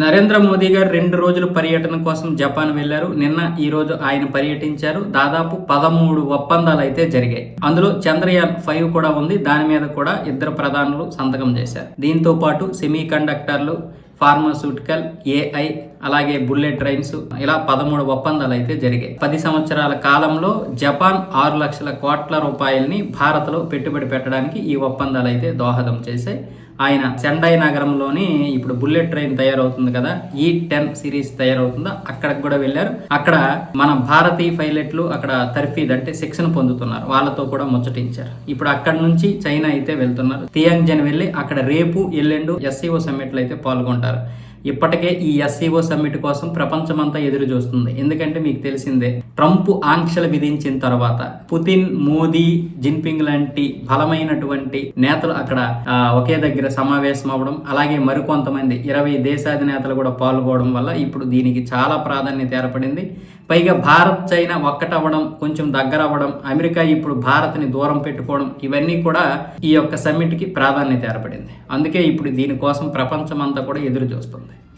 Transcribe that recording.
నరేంద్ర మోదీ గారు రెండు రోజుల పర్యటన కోసం జపాన్ వెళ్ళారు నిన్న ఈ రోజు ఆయన పర్యటించారు. దాదాపు పదమూడు ఒప్పందాలు అయితే జరిగాయి. అందులో చంద్రయాన్ ఫైవ్ కూడా ఉంది. దాని మీద కూడా ఇద్దరు ప్రధానులు సంతకం చేశారు. దీంతో పాటు సెమీ కండక్టర్లు ఫార్మాస్యూటికల్ ఏఐ అలాగే బుల్లెట్ ట్రైన్స్ ఇలా పదమూడు ఒప్పందాలు అయితే జరిగాయి. పది సంవత్సరాల కాలంలో జపాన్ ఆరు లక్షల కోట్ల రూపాయల్ని భారత్లో పెట్టుబడి పెట్టడానికి ఈ ఒప్పందాలు అయితే దోహదం చేశాయి. ఆయన చెండై నగరంలోని ఇప్పుడు బుల్లెట్ ట్రైన్ తయారవుతుంది కదా ఈ టెన్ సిరీస్ తయారవుతుందా అక్కడికి కూడా వెళ్ళారు. అక్కడ మన భారతీయ పైలట్లు అక్కడ తర్ఫీద్ అంటే శిక్షణ పొందుతున్నారు వాళ్ళతో కూడా ముచ్చటించారు. ఇప్పుడు అక్కడ నుంచి చైనా అయితే వెళ్తున్నారు. తియాంగ్జన్ వెళ్ళి అక్కడ రేపు ఎల్లుండు ఎస్సీఓ సమ్మిట్లు అయితే పాల్గొంటారు. ఇప్పటికే ఈ ఎస్సీఓ సమ్మిట్ కోసం ప్రపంచమంతా ఎదురు చూస్తుంది. ఎందుకంటే మీకు తెలిసిందే ట్రంప్ ఆంక్షలు విధించిన తర్వాత పుతిన్ మోదీ జిన్పింగ్ లాంటి బలమైనటువంటి నేతలు అక్కడ ఒకే దగ్గర సమావేశం అవ్వడం అలాగే మరికొంతమంది ఇరవై దేశాధినేతలు కూడా పాల్గొనడం వల్ల ఇప్పుడు దీనికి చాలా ప్రాధాన్యత ఏర్పడింది. పైగా భారత్ చైనా ఒక్కటవ్వడం కొంచెం దగ్గర అవ్వడం అమెరికా ఇప్పుడు భారత్ని దూరం పెట్టుకోవడం ఇవన్నీ కూడా ఈ యొక్క సమ్మిట్కి ప్రాధాన్యత ఏర్పడింది. అందుకే ఇప్పుడు దీనికోసం ప్రపంచం అంతా కూడా ఎదురు చూస్తుంది